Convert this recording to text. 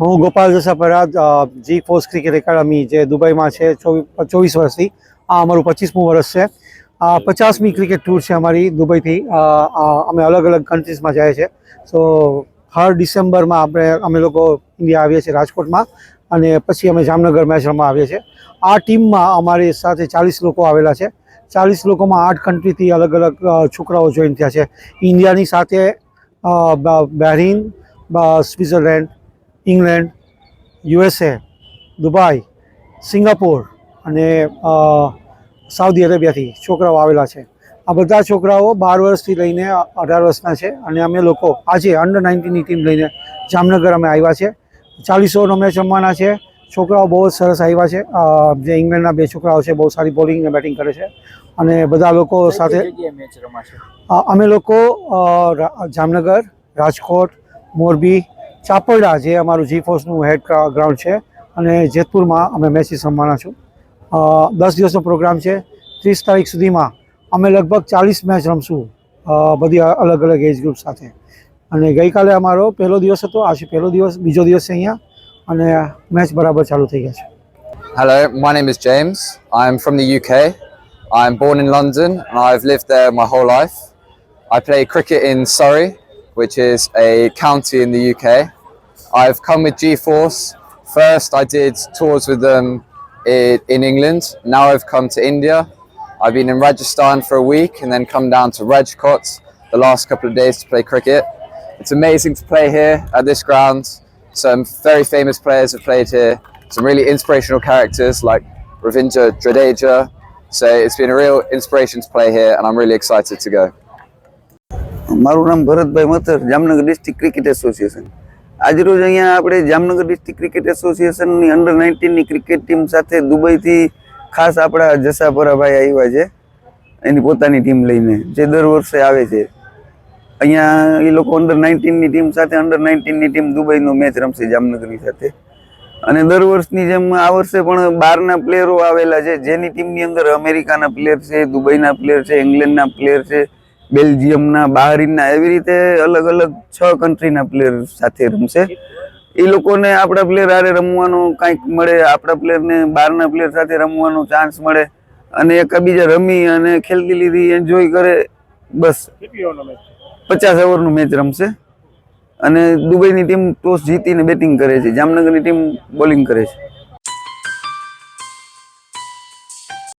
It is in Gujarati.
હું Gopal Jasapara G Force cricket academy જે દુબઈમાં છે, ચોવી- ચોવીસ વર્ષથી. આ અમારું પચીસમું વર્ષ છે. આ પચાસમી ક્રિકેટ ટૂર છે અમારી દુબઈથી. અમે અલગ અલગ કન્ટ્રીઝમાં જાય છે. સો હર ડિસેમ્બરમાં આપણે, અમે લોકો ઇન્ડિયા આવીએ છીએ રાજકોટમાં અને પછી અમે જામનગર મેચ આવીએ છીએ. આ ટીમમાં અમારી સાથે ચાલીસ લોકો આવેલા છે. ચાલીસ લોકોમાં આઠ કન્ટ્રીથી અલગ અલગ છોકરાઓ જોઈન થયા છે. ઇન્ડિયાની સાથે Bahrain Switzerland England USA Dubai Singapore અને સાઉદી અરેબિયાથી છોકરાઓ આવેલા છે. આ બધા છોકરાઓ બાર વર્ષથી લઈને અઢાર વર્ષના છે અને અમે લોકો આજે અંડર નાઇન્ટીનની ટીમ લઈને જામનગર અમે આવ્યા છે. ચાલીસો મેચ રમવાના છે. છોકરાઓ બહુ જ સરસ આવ્યા છે. જે ઇંગ્લેન્ડના બે છોકરાઓ છે બહુ સારી બોલિંગ અને બેટિંગ કરે છે. અને બધા લોકો સાથે અમે લોકો જામનગર રાજકોટ મોરબી ચાપરડા જે અમારું જી ફોર્સનું હેડ ગ્રાઉન્ડ છે અને જેતપુરમાં અમે મેચીસ રમવાના છું દસ દિવસનો પ્રોગ્રામ છે ત્રીસ તારીખ સુધીમાં અમે લગભગ ચાલીસ મેચ રમશું બધી અલગ અલગ એજ ગ્રુપ સાથે અને ગઈકાલે અમારો પહેલો દિવસ હતો આજે પહેલો દિવસ બીજો દિવસ છે અહીંયા અને મેચ બરાબર ચાલુ થઈ ગયા છે Hello, my name is James. I'm from the UK. I'm born in London and I've lived there my whole life. I play cricket in Surrey, which is a county in the UK. I've come with G Force. First, I did tours with them in, in England. Now I've come to India. I've been in Rajasthan for a week and then come down to Rajkot the last couple of days to play cricket. It's amazing to play here at this ground. Some very famous players have played here. Some really inspirational characters like Ravinja Jadeja. So it's been a real inspiration to play here, and I'm really excited to go. મારું નામ Bharatbhai Mathar Jamnagar district cricket association આજરોજ અહીંયા આપણે જામનગર ડિસ્ટ્રિક્ટ ક્રિકેટ એસોસિએશનની અંડર નાઇન્ટીનની ક્રિકેટ ટીમ સાથે દુબઈથી ખાસ આપણા જસાપરાભાઈ આવ્યા છે. એની પોતાની ટીમ લઈને જે દર વર્ષે આવે છે. અહીંયા એ લોકો અંડર નાઇન્ટીનની ટીમ સાથે અંડર નાઇન્ટીનની ટીમ દુબઈનો મેચ રમશે જામનગરની સાથે. અને દર વર્ષની જેમ આ વર્ષે પણ બહારના પ્લેયરો આવેલા છે. જેની ટીમની અંદર અમેરિકાના પ્લેયર છે, દુબઈના પ્લેયર છે, ઇંગ્લેન્ડના પ્લેયર છે બેલ્જિયમના બહારીનના એવી રીતે અલગ અલગ છ કન્ટ્રીના પ્લેયર સાથે રમશે. એ લોકોને આપણા પ્લેયર હારે રમવાનો કાંઈક મળે, આપણા પ્લેયરને બહારના પ્લેયર સાથે રમવાનો ચાન્સ મળે અને એકબીજા રમી અને ખેલતી લીધી એન્જોય કરે, બસ. પચાસ ઓવરનું મેચ રમશે. અને દુબઈની ટીમ ટોસ જીતીને બેટિંગ કરે છે, જામનગરની ટીમ બોલિંગ કરે છે.